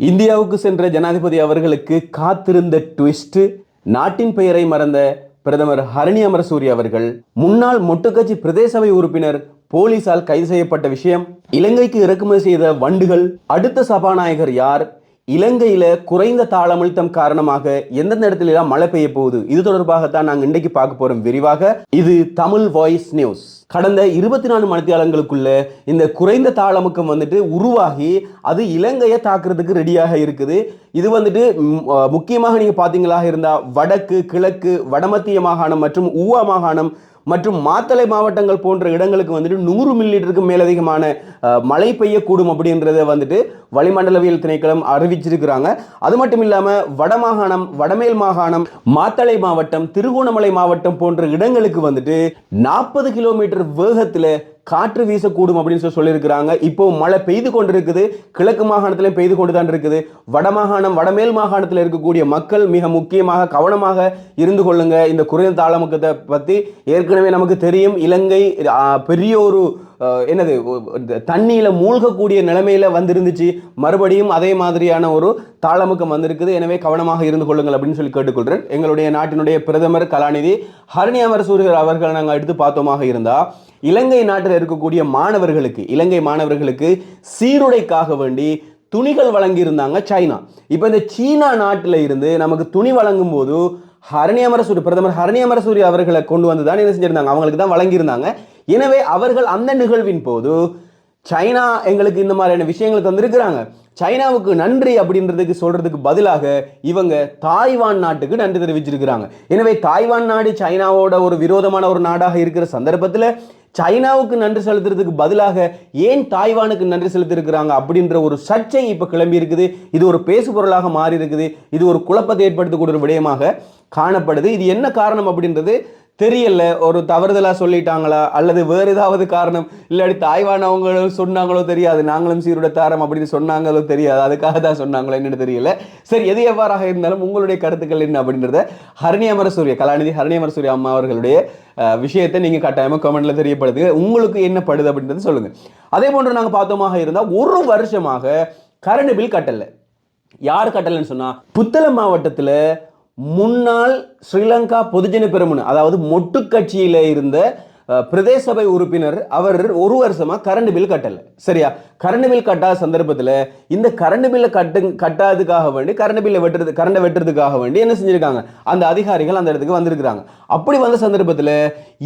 இந்தியாவுக்கு சென்ற ஜனாதிபதி அவர்களுக்கு காத்திருந்த ட்விஸ்ட் நாட்டின் பெயரை மறந்த பிரதமர் ஹரணி அமரசூரி அவர்கள் முன்னாள் மொட்டுக்கட்சி பிரதேசவை உறுப்பினர் போலீசால் கைது செய்யப்பட்ட விஷயம் இலங்கைக்கு இறக்குமதி செய்த வண்டுகள் அடுத்த சபாநாயகர் யார் இலங்கையில குறைந்த தாளமழுத்தம் காரணமாக எந்தெந்த இடத்துல எல்லாம் மழை பெய்ய போகுது இது தொடர்பாகத்தான் நாங்கள் இன்றைக்கு பார்க்க போறோம். விரிவாக இது தமிழ் வாய்ஸ் நியூஸ். கடந்த இருபத்தி நாலு மணித்தியாலங்களுக்குள்ள இந்த குறைந்த தாளமுக்கம் வந்துட்டு உருவாகி அது இலங்கையை தாக்குறதுக்கு ரெடியாக இருக்குது. இது வந்துட்டு முக்கியமாக நீங்கள் பார்த்தீங்களாக இருந்தால் வடக்கு கிழக்கு வடமத்திய மாகாணம் மற்றும் ஊவா மாகாணம் மற்றும் மாத்தளை மாவட்டங்கள் போன்ற இடங்களுக்கு வந்துட்டு நூறு மில்லிலிட்டருக்கு மேலதிகமான மழை பெய்யக்கூடும் அப்படின்றத வந்துட்டு வளிமண்டலவியல் திணைக்களம் அறிவிச்சிருக்கிறாங்க. அது மட்டும் இல்லாமல் வடமாகாணம் வடமேல் மாகாணம் மாத்தளை மாவட்டம் திருகோணமலை மாவட்டம் போன்ற இடங்களுக்கு வந்துட்டு நாற்பது கிலோமீட்டர் வேகத்துல காற்று வீசக்கூடும் அப்படின்னு சொல்லி சொல்லியிருக்கிறாங்க. இப்போ மழை பெய்து கொண்டிருக்குது. கிழக்கு மாகாணத்திலையும் பெய்து கொண்டு தான் இருக்குது வடமாகாணம் வடமேல் மாகாணத்தில் இருக்கக்கூடிய மக்கள் மிக முக்கியமாக கவனமாக இருந்து கொள்ளுங்க. இந்த குறைந்த தாளமுக்கத்தை பற்றி ஏற்கனவே நமக்கு தெரியும். இலங்கை பெரிய ஒரு என்னது தண்ணியில் இந்த மூழ்கக்கூடிய நிலைமையில் வந்திருந்துச்சு. மறுபடியும் அதே மாதிரியான ஒரு தாளமுக்கம் வந்திருக்குது. எனவே கவனமாக இருந்து கொள்ளுங்கள் அப்படின்னு சொல்லி கேட்டுக்கொள்கிறேன் எங்களுடைய நாட்டினுடைய பிரதமர் கலாநிதி ஹரணி அமரசூரியர் அவர்கள் நாங்கள் எடுத்து பார்த்தோமாக இருந்தால் இலங்கை நாட்டில் இருக்கக்கூடிய மாணவர்களுக்கு இலங்கை மாணவர்களுக்கு சீருடைக்காக வேண்டி துணிகள் வழங்கியிருந்தாங்க சைனா. இப்போ இந்த சீனா நாட்டில் இருந்து நமக்கு துணி வழங்கும் போது ஹரணி அமரசூரி பிரதமர் ஹரணி அமரசூரி அவர்களை கொண்டு வந்து தான் என்ன செஞ்சிருந்தாங்க? அவங்களுக்கு தான் வழங்கியிருந்தாங்க. எனவே அவர்கள் அந்த நிகழ்வின் போது சைனா எங்களுக்கு இந்த மாதிரியான விஷயங்கள் தந்திருக்கிறாங்க. சைனாவுக்கு நன்றி அப்படின்றதுக்கு சொல்றதுக்கு பதிலாக இவங்க தாய்வான் நாட்டுக்கு நன்றி தெரிவிச்சிருக்கிறாங்க. எனவே தாய்வான் நாடு சைனாவோட ஒரு விரோதமான ஒரு நாடாக இருக்கிற சந்தர்ப்பத்தில் சைனாவுக்கு நன்றி செலுத்துறதுக்கு பதிலாக ஏன் தாய்வானுக்கு நன்றி செலுத்திருக்கிறாங்க அப்படின்ற ஒரு சர்ச்சை இப்போ கிளம்பி இருக்குது. இது ஒரு பேசுபொருளாக மாறி இருக்குது. இது ஒரு குழப்பத்தை ஏற்படுத்தக்கூடிய ஒரு விடயமாக காணப்படுது. இது என்ன காரணம் அப்படின்றது தெரியல ஒரு தவறுதலாக சொல்லிட்டாங்களா? அல்லது வேறு ஏதாவது காரணம்? இல்லாட்டி தாய்வான் அவங்க சொன்னாங்களோ தெரியாது நாங்களும் சீருட தாரம் அப்படின்னு சொன்னாங்களோ தெரியாது அதுக்காக தான் சொன்னாங்களோ என்னன்னு தெரியல. சரி எது எவ்வாறாக இருந்தாலும் உங்களுடைய கருத்துக்கள் என்ன அப்படின்றத ஹரணி அமரசூரிய கலாநிதி ஹரணி அமரசூரிய அம்மா அவர்களுடைய விஷயத்தை நீங்கள் கட்டாயமாக கமெண்ட்டில் தெரியப்படுத்துங்க. உங்களுக்கு என்ன படுது அப்படின்றத சொல்லுங்கள் அதே போன்று நாங்கள் பார்த்தோமாக இருந்தால் ஒரு வருஷமாக கரண்ட் பில் கட்டலை. யார் கட்டலைன்னு சொன்னால் புத்தளம் மாவட்டத்தில் முன்னாள் ஸ்ரீலங்கா பொதுஜன பெருமுன அதாவது மொட்டு கட்சியில் இருந்த பிரதேசபை பிரதேச சபை உறுப்பினர் அவர் ஒரு வருஷமாக கரண்ட் பில் கட்டலை. சரியா? கரண்ட் பில் கட்டாத சந்தர்ப்பத்தில் இந்த கரண்ட் பில்லை கட்டு கட்டாததுக்காக வேண்டி கரண்ட் பில்லை வெட்டுறது கரண்டை வெட்டுறதுக்காக வேண்டி என்ன செஞ்சுருக்காங்க? அந்த அதிகாரிகள் அந்த இடத்துக்கு வந்திருக்கிறாங்க. அப்படி வந்த சந்தர்ப்பத்தில்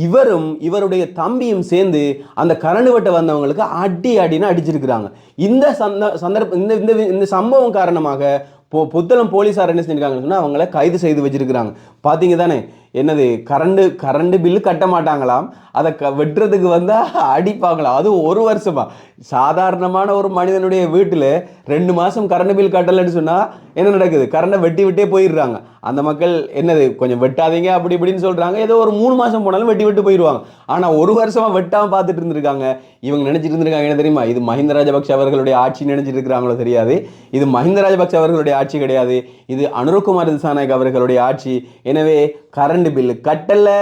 இவரும் இவருடைய தம்பியும் சேர்ந்து அந்த கரண்ட் வெட்ட வந்தவங்களுக்கு அடி அடின்னு அடிச்சிருக்கிறாங்க. இந்த சந்த சந்தர்ப்ப இந்த இந்த இந்த சம்பவம் காரணமாக போ புத்தளம் போலீஸார் என்ன செஞ்சிருக்காங்கன்னு சொன்னால் அவங்கள கைது செய்து வச்சிருக்கிறாங்க. பார்த்தீங்க தானே என்னது கரண்டு கரண்டு பில்லு கட்ட மாட்டாங்களாம். அதை க வெட்டுறதுக்கு வந்தால் அடிப்பாங்களாம். அது ஒரு வருஷமா. சாதாரணமான ஒரு மனிதனுடைய வீட்டில் ரெண்டு மாதம் கரண்ட் பில் கட்டலைன்னு சொன்னால் என்ன நடக்குது? கரண்டை வெட்டி விட்டே போயிடுறாங்க. அந்த மக்கள் என்னது கொஞ்சம் வெட்டாதீங்க அப்படி இப்படின்னு சொல்கிறாங்க ஏதோ ஒரு மூணு மாதம் போனாலும் வெட்டி விட்டு போயிடுவாங்க. ஆனால் ஒரு வருஷமா வெட்டாமல் பார்த்துட்டு இருந்திருக்காங்க. இவங்க நினச்சிட்டு இருந்திருக்காங்க என்ன தெரியுமா? இது மஹிந்த ராஜபக்ஷ அவர்களுடைய ஆட்சி நினச்சிட்டு இருக்கிறாங்களோ தெரியாது. இது மஹிந்த ராஜபக்ஷ அவர்களுடைய ஆட்சி கிடையாது. இது அனுரகுமார் திசாநாயக் அவர்களுடைய ஆட்சி. எனவே கரண்ட் பில்லு கட்டலை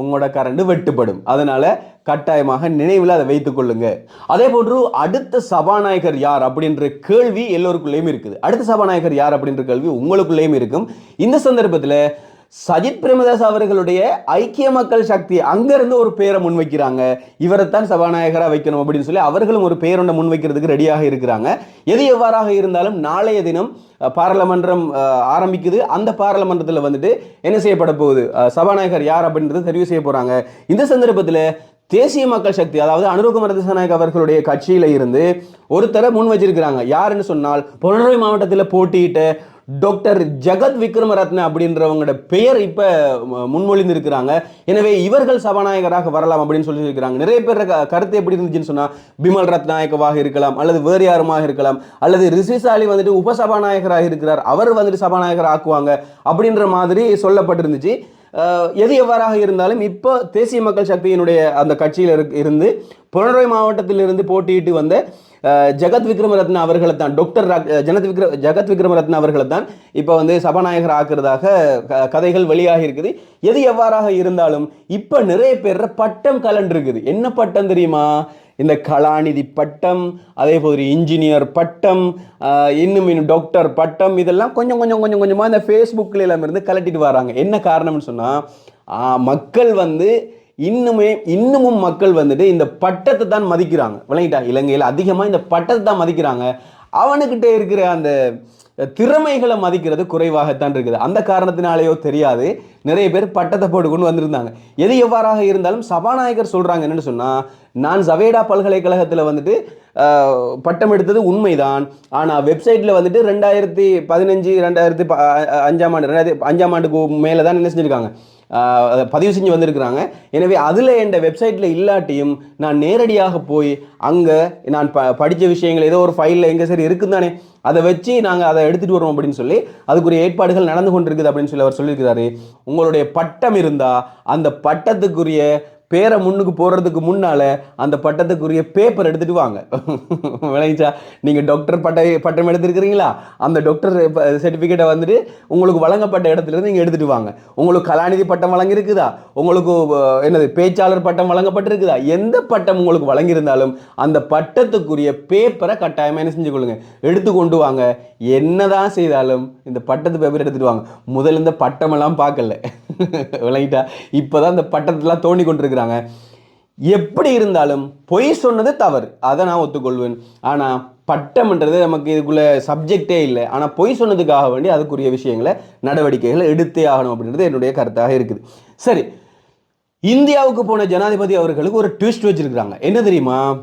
உங்களோட கரண்ட் வெட்டுப்படும். அதனால கட்டாயமாக நினைவில் அதை வைத்துக் கொள்ளுங்க. அதே போன்று அடுத்த சபாநாயகர் யார் அப்படின்ற கேள்வி எல்லோருக்குள்ளேயும் இருக்குது. அடுத்த சபாநாயகர் யார் அப்படின்ற கேள்வி உங்களுக்குள்ளேயும் இருக்கும். இந்த சந்தர்ப்பத்தில் சஜித் பிரேமதாஸ் அவர்களுடைய ஐக்கிய மக்கள் சக்தி அங்கிருந்து ஒரு பேரை முன்வைக்கிறாங்க. தான் சபாநாயகராக வைக்கணும் அப்படின்னு சொல்லி அவர்களும் ஒரு பேரொண்டை முன்வைக்கிறதுக்கு ரெடியாக இருக்கிறாங்க. எது எவ்வாறாக இருந்தாலும் நாளைய தினம் பாராளுமன்றம் ஆரம்பிக்குது. அந்த பாராளுமன்றத்தில் வந்துட்டு என்ன செய்யப்பட போகுது? சபாநாயகர் யார் அப்படின்றது தெரிவு செய்ய போகிறாங்க இந்த சந்தர்ப்பத்தில் தேசிய மக்கள் சக்தி அதாவது அனுரகுமார திசாநாயக் அவர்களுடைய கட்சியில இருந்து ஒருத்தரை முன் வச்சிருக்கிறாங்க யாருன்னு சொன்னால் புலனறுவை மாவட்டத்தில் போட்டியிட்ட டாக்டர் ஜெகத் விக்ரமரத்ன அப்படின்றவங்களோட பெயர் இப்போ முன்மொழிந்திருக்கிறாங்க. எனவே இவர்கள் சபாநாயகராக வரலாம் அப்படின்னு சொல்லி இருக்கிறாங்க நிறைய பேர் கருத்து எப்படி இருந்துச்சுன்னு சொன்னால் பிமல் ரத்நாயக்கவாக இருக்கலாம் அல்லது வேறு யாருமாக இருக்கலாம் அல்லது ரிஷிசாலி வந்துட்டு உபசபாநாயகராக இருக்கிறார் அவர் வந்துட்டு சபாநாயகர் ஆக்குவாங்க அப்படின்ற மாதிரி சொல்லப்பட்டிருந்துச்சு. எது எவ்வாறாக இருந்தாலும் இப்போ தேசிய மக்கள் சக்தியினுடைய அந்த கட்சியில் இருக்- இருந்து புலனறுவை மாவட்டத்திலிருந்து போட்டியிட்டு வந்த ஜெகத் விக்ரமரத்ன அவர்களை தான் டாக்டர் ஜனத் விக்ர ஜெகத் விக்ரமரத்ன அவர்களை தான் இப்போ வந்து சபாநாயகர் ஆக்குறதாக க- கதைகள் வெளியாகி இருக்குது. எது எவ்வாறாக இருந்தாலும் இப்போ நிறைய பேர் பட்டம் கலண்டு இருக்குது என்ன பட்டம் தெரியுமா? இந்த கலாநிதி பட்டம் அதே போல் இன்ஜினியர் பட்டம் இன்னும் இன்னும் டாக்டர் பட்டம் இதெல்லாம் கொஞ்சம் கொஞ்சம் கொஞ்சம் கொஞ்சமாக இந்த ஃபேஸ்புக்கில் எல்லாம் இருந்து கலட்டிட்டு வராங்க. என்ன காரணம்னு சொன்னால் மக்கள் வந்து இன்னுமே இன்னமும் மக்கள் வந்துட்டு இந்த பட்டத்தை தான் மதிக்கிறாங்க. விளங்கிட்டா? இலங்கையில் அதிகமாக இந்த பட்டத்தை தான் மதிக்கிறாங்க. அவனுக்கிட்ட இருக்கிற அந்த திறமைகளை மதிக்கிறது குறைவாகத்தான் இருக்குது. அந்த காரணத்தினாலேயோ தெரியாது. நிறைய பேர் பட்டத்தை போட்டு கொண்டு வந்திருந்தாங்க. எது எவ்வாறாக இருந்தாலும் சபாநாயகர் சொல்கிறாங்க என்னென்னு சொன்னால் நான் ஜவேடா பல்கலைக்கழகத்தில் வந்துட்டு பட்டம் எடுத்தது உண்மைதான். ஆனால் வெப்சைட்டில் வந்துட்டு ரெண்டாயிரத்தி பதினஞ்சு ரெண்டாயிரத்தி ப- அஞ்சாம் ஆண்டு ரெண்டாயிரத்தி அஞ்சாம் ஆண்டுக்கு மேலே தான் என்ன செஞ்சுருக்காங்க அதை பதிவு செஞ்சு வந்திருக்கிறாங்க. எனவே அதில் என் வெப்சைட்டில் இல்லாட்டியும் நான் நேரடியாக போய் அங்கே நான் ப படித்த விஷயங்கள் ஏதோ ஒரு ஃபைலில் எங்கே சரி இருக்குது தானே அதை வச்சு நாங்கள் அதை எடுத்துகிட்டு வருவோம் அப்படின்னு சொல்லி அதுக்குரிய ஏற்பாடுகள் நடந்து கொண்டிருக்குது அப்படின்னு சொல்லி அவர் சொல்லியிருக்கிறாரு. உங்களுடைய பட்டம் இருந்தால் அந்த பட்டத்துக்குரிய பேரை முன்னுக்கு போடுறதுக்கு முன்னால் அந்த பட்டத்துக்குரிய பேப்பர் எடுத்துகிட்டு வாங்க. விளங்கிச்சா? நீங்கள் டாக்டர் பட்ட பட்டம் எடுத்துருக்கிறீங்களா? அந்த டாக்டர் சர்டிஃபிகேட்டை வந்துட்டு உங்களுக்கு வழங்கப்பட்ட இடத்துல நீங்கள் எடுத்துகிட்டு வாங்க. உங்களுக்கு கலாநிதி பட்டம் வழங்கியிருக்குதா? உங்களுக்கு என்னது பேச்சாளர் பட்டம் வழங்கப்பட்டிருக்குதா? எந்த பட்டம் உங்களுக்கு வழங்கியிருந்தாலும் அந்த பட்டத்துக்குரிய பேப்பரை கட்டாயமாக என்ன செஞ்சு கொள்ளுங்க. எடுத்து கொண்டு வாங்க. என்னதான் செய்தாலும் இந்த பட்டத்து பேப்பர் எடுத்துகிட்டு வாங்க. முதல்ல இந்த பட்டமெல்லாம் பார்க்கல. விளங்கிட்டா. இப்போதான் இந்த பட்டத்தெல்லாம் தோண்டி கொண்டிருக்கிறாங்க. எப்படி இருந்தாலும் பொய் சொன்னது தவறு. அதை நான் ஒத்துக்கொள்வேன். ஆனால் பட்டம்ன்றது நமக்கு இதுக்குள்ளே சப்ஜெக்டே இல்லை. ஆனால் பொய் சொன்னதுக்காக வேண்டி அதுக்குரிய விஷயங்களை நடவடிக்கைகளை எடுத்தே ஆகணும் அப்படின்றது என்னுடைய கருத்தாக இருக்குது. சரி. இந்தியாவுக்கு போன ஜனாதிபதி அவர்களுக்கு ஒரு ட்விஸ்ட் வச்சுருக்குறாங்க. என்ன தெரியுமா?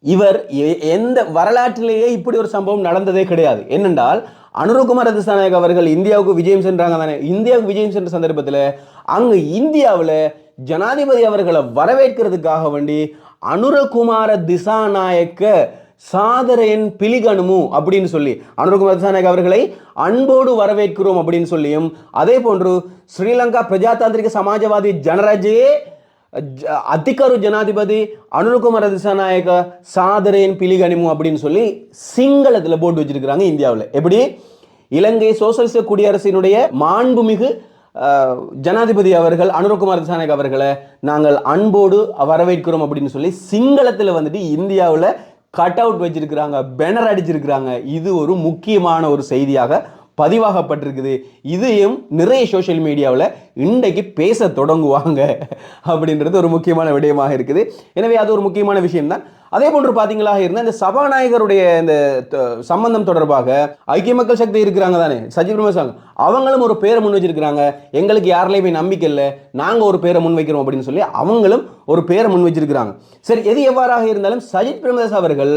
இவர் எ- எந்த வரலாற்றிலேயே இப்படி ஒரு சம்பவம் நடந்ததே கிடையாது. என்னென்றால் அனுரகுமார திசாநாயக் அவர்கள் இந்தியாவுக்கு விஜயம் சென்றாங்க தானே? இந்தியாவுக்கு விஜயம் சென்ற சந்தர்ப்பத்தில் அங்கு இந்தியாவில் ஜனாதிபதி அவர்களை வரவேற்கிறதுக்காக வேண்டி அனுரகுமார திசாநாயக்க சாதரையன் பிலிகணுமு அப்படின்னு சொல்லி அனுரகுமார் திசாநாயக் அவர்களை அன்போடு வரவேற்கிறோம் அப்படின்னு சொல்லியும் அதே போன்று ஸ்ரீலங்கா பிரஜாதாந்திரிக சமாஜவாதி ஜனராஜே ஜ- ஜனாதிபதி அனுருகுமார திசாநாயக சாதரேன் பிலிகனிமு அப்படின்னு சொல்லி சிங்களத்தில் போட்டு வச்சிருக்கிறாங்க இந்தியாவில். எப்படி? இலங்கை சோசலிச குடியரசினுடைய மாண்புமிகு ஜனாதிபதி அவர்கள் அனுரகுமார் திசாநாயக் அவர்களை நாங்கள் அன்போடு வரவேற்கிறோம் அப்படின்னு சொல்லி சிங்களத்தில் வந்துட்டு இந்தியாவில் கட் அவுட் வச்சிருக்கிறாங்க பேனர் அடிச்சிருக்கிறாங்க. இது ஒரு முக்கியமான ஒரு செய்தியாக பதிவாகப்பட்டிருக்குது. இதையும் நிறைய சோஷியல் மீடியாவில் இன்றைக்கு பேச தொடங்குவாங்க அப்படின்றது ஒரு முக்கியமான விடயமாக இருக்குது. எனவே அது ஒரு முக்கியமான விஷயம்தான். அதே போன்று பார்த்தீங்களா இருந்தால் இந்த சபாநாயகருடைய இந்த சம்பந்தம் தொடர்பாக ஐக்கிய மக்கள் சக்தி இருக்கிறாங்க தானே சஜித் பிரமசாங் அவங்களும் ஒரு பேரை முன் வச்சிருக்கிறாங்க. எங்களுக்கு யாரிலையுமே நம்பிக்கை இல்லை. நாங்கள் ஒரு பேரை முன் வைக்கிறோம் அப்படின்னு சொல்லி அவங்களும் ஒரு பேரை முன் வச்சிருக்கிறாங்க. சரி எது எவ்வாறாக இருந்தாலும் சஜித் பிரமதாஸ் அவர்கள்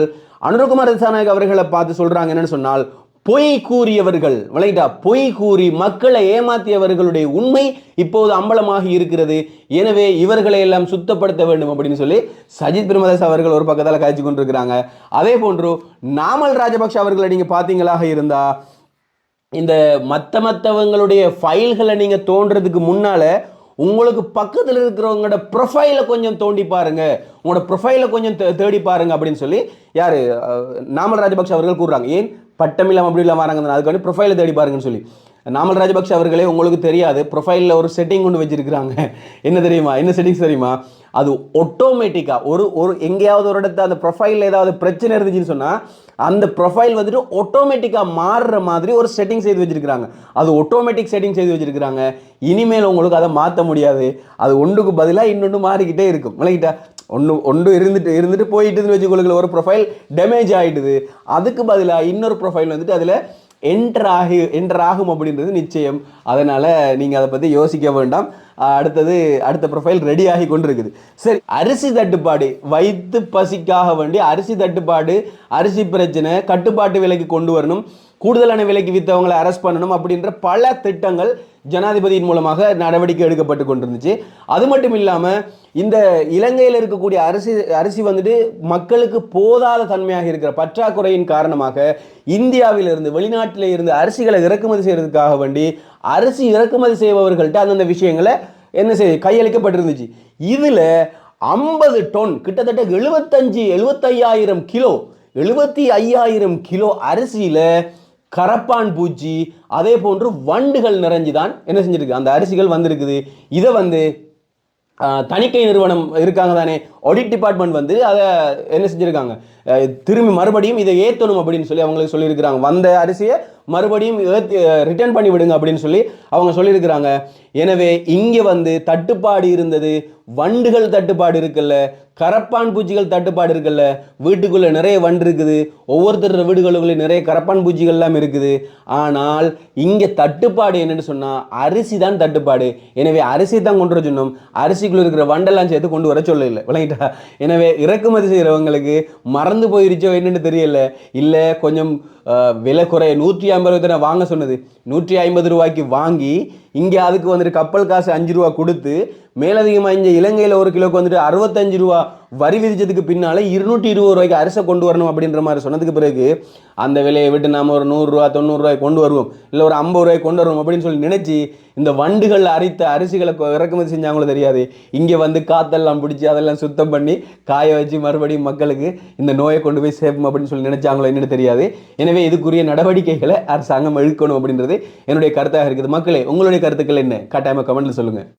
அனுரகுமார் தசாநாயக் அவர்களை பார்த்து சொல்கிறாங்க என்னன்னு சொன்னால் பொய் கூறியவர்கள் விளையிட்டா பொய் கூறி மக்களை ஏமாத்தியவர்களுடைய உண்மை இப்போது அம்பலமாகி இருக்கிறது. எனவே இவர்களை எல்லாம் சுத்தப்படுத்த வேண்டும் அப்படின்னு சொல்லி சஜித் பிரமதாஸ் அவர்கள் ஒரு பக்கத்தால் காய்ச்சி கொண்டிருக்கிறாங்க. அதே போன்று நாமல் ராஜபக்ஷ அவர்களை நீங்க பார்த்தீங்களாக இருந்தா இந்த மத்த மற்றவங்களுடைய ஃபைல்களை நீங்க தோன்றதுக்கு முன்னால உங்களுக்கு பக்கத்தில் இருக்கிறவங்களோட ப்ரொஃபைலை கொஞ்சம் தோண்டி பாருங்க. உங்களோட ப்ரொஃபைலை கொஞ்சம் தேடி பாருங்க அப்படின்னு சொல்லி யாரு நாமல் ராஜபக்ஷ அவர்கள் கூறுறாங்க. ஏன்? பட்டம் இல்லாமல் அப்படி இல்லாம வராங்க வந்து ப்ரொஃபைலை தேடி பாருங்கன்னு சொல்லி. நாமல் ராஜபக்ஷ அவர்களே உங்களுக்கு தெரியாது. ப்ரொஃபைலில் ஒரு செட்டிங் கொண்டு வச்சிருக்கிறாங்க. என்ன தெரியுமா? என்ன செட்டிங்ஸ் தெரியுமா? அது ஆட்டோமேட்டிக்காக ஒரு ஒரு எங்கேயாவது ஒரு இடத்துல அந்த ப்ரொஃபைலில் ஏதாவது பிரச்சனை இருந்துச்சுன்னு சொன்னால் அந்த ப்ரொஃபைல் வந்துட்டு ஆட்டோமேட்டிக்காக மாறுற மாதிரி ஒரு செட்டிங் செய்து வச்சுருக்கிறாங்க. அது ஆட்டோமேட்டிக் செட்டிங் செய்து வச்சுருக்கிறாங்க. இனிமேல் உங்களுக்கு அதை மாற்ற முடியாது. அது ஒன்றுக்கு பதிலாக இன்னொன்று மாறிக்கிட்டே இருக்கும். விளக்கிட்டா ஒன்று ஒன்று இருந்துட்டு இருந்துட்டு போயிட்டுன்னு வச்சுக்கொள்ளுங்கள ஒரு ப்ரொஃபைல் டேமேஜ் ஆகிடுது அதுக்கு பதிலாக இன்னொரு ப்ரொஃபைல் வந்துட்டு அதில் என்டர் ஆகி என்டர் ஆகும் அப்படின்றது நிச்சயம். அதனால் நீங்கள் அதை பற்றி யோசிக்க வேண்டாம். அடுத்தது அடுத்த ப்ரொஃபைல் ரெடி ஆகி கொண்டிருக்குது. சரி அரிசி தட்டுப்பாடு வயிற்று பசிக்காக வேண்டி அரிசி தட்டுப்பாடு அரிசி பிரச்சனை கட்டுப்பாட்டு விலைக்கு கொண்டு வரணும். கூடுதலான விலைக்கு விற்றவங்களை அரெஸ்ட் பண்ணணும் அப்படின்ற பல திட்டங்கள் ஜனாதிபதியின் மூலமாக நடவடிக்கை எடுக்கப்பட்டு கொண்டிருந்துச்சு. அது மட்டும் இல்லாமல் இந்த இலங்கையில் இருக்கக்கூடிய அரிசி அரிசி வந்துட்டு மக்களுக்கு போதாத தன்மையாக இருக்கிற பற்றாக்குறையின் காரணமாக இந்தியாவிலிருந்து வெளிநாட்டில் இருந்து அரிசிகளை இறக்குமதி செய்கிறதுக்காக வேண்டி அரிசி இறக்குமதி செய்பவர்கள்ட்ட அந்தந்த விஷயங்களை என்ன செய்ய கையளிக்கப்பட்டிருந்துச்சு. இதில் ஐம்பது டன் கிட்டத்தட்ட எழுபத்தஞ்சு எழுபத்தையாயிரம் கிலோ எழுபத்தி ஐயாயிரம் கிலோ அரிசியில் கரப்பான் பூச்சி அதே போன்று வண்டுகள் நிறைஞ்சுதான் என்ன செஞ்சிருக்கு? அந்த அரிசிகள் வந்திருக்குது. இதை வந்து தணிக்கை நிறுவனம் இருக்காங்க தானே? ஆடிட் டிபார்ட்மெண்ட் வந்து அதை என்ன செஞ்சுருக்காங்க? திரும்பி மறுபடியும் இதை ஏற்றணும் அப்படின்னு சொல்லி அவங்களுக்கு சொல்லியிருக்கிறாங்க. வந்த அரிசியை மறுபடியும் ரிட்டர்ன் பண்ணி விடுங்க அப்படின்னு சொல்லி அவங்க சொல்லியிருக்கிறாங்க. எனவே இங்கே வந்து தட்டுப்பாடு இருந்தது. வண்டுகள் தட்டுப்பாடு இருக்குல்ல. கரப்பான் பூச்சிகள் தட்டுப்பாடு இருக்குல்ல. வீட்டுக்குள்ளே நிறைய வண்டு இருக்குது. ஒவ்வொருத்தர் வீடுகளுக்குள்ளே நிறைய கரப்பான் பூச்சிகள்லாம் இருக்குது. ஆனால் இங்கே தட்டுப்பாடு என்னென்னு சொன்னால் அரிசி தான் தட்டுப்பாடு. எனவே அரிசி தான் கொண்டு வர சொன்னோம். அரிசிக்குள்ளே இருக்கிற வண்டெல்லாம் சேர்த்து கொண்டு வர சொல்லல. விளங்கிட்டா? எனவே இறக்குமதி செய்கிறவங்களுக்கு மறந்து போயிருச்சோ என்னென்னு தெரியல. இல்லை கொஞ்சம் விலை குறைய நூற்றி ஐம்பது ரூபாய் தானே வாங்க சொன்னது. நூற்றி ஐம்பது ரூபாய்க்கு வாங்கி இங்கே அதுக்கு வந்துட்டு கப்பல் காசு அஞ்சு ரூபா கொடுத்து மேலதிகமாக இங்கே இலங்கையில் ஒரு கிலோக்கு வந்துட்டு அறுபத்தஞ்சு ரூபா வரி விதிச்சதுக்கு பின்னால் இருநூற்றி இருபது ரூபாய்க்கு அரிசை கொண்டு வரணும் அப்படின்ற மாதிரி சொன்னதுக்கு பிறகு அந்த விலையை விட்டு நாம் ஒரு நூறுரூவா தொண்ணூறுரூவாய் கொண்டு வருவோம். இல்லை ஒரு ஐம்பது ரூபாய் கொண்டு வருவோம் அப்படின்னு சொல்லி நினச்சி இந்த வண்டுகள் அரித்த அரிசிகளை இறக்குமதி செஞ்சாங்களோ தெரியாது. இங்கே வந்து காத்தெல்லாம் பிடிச்சி அதெல்லாம் சுத்தம் பண்ணி காய வச்சு மறுபடியும் மக்களுக்கு இந்த நோயை கொண்டு போய் சேர்ப்போம் அப்படின்னு சொல்லி நினச்சாங்களோ என்னென்னு தெரியாது. எனவே இதுக்குரிய நடவடிக்கைகளை அரசாங்கம் எழுக்கணும் அப்படின்றது என்னுடைய கருத்தாக இருக்குது. மக்களே உங்களுடைய கருத்துக்கள் என்ன? கட்டாயமாக கமெண்ட்டில் சொல்லுங்க.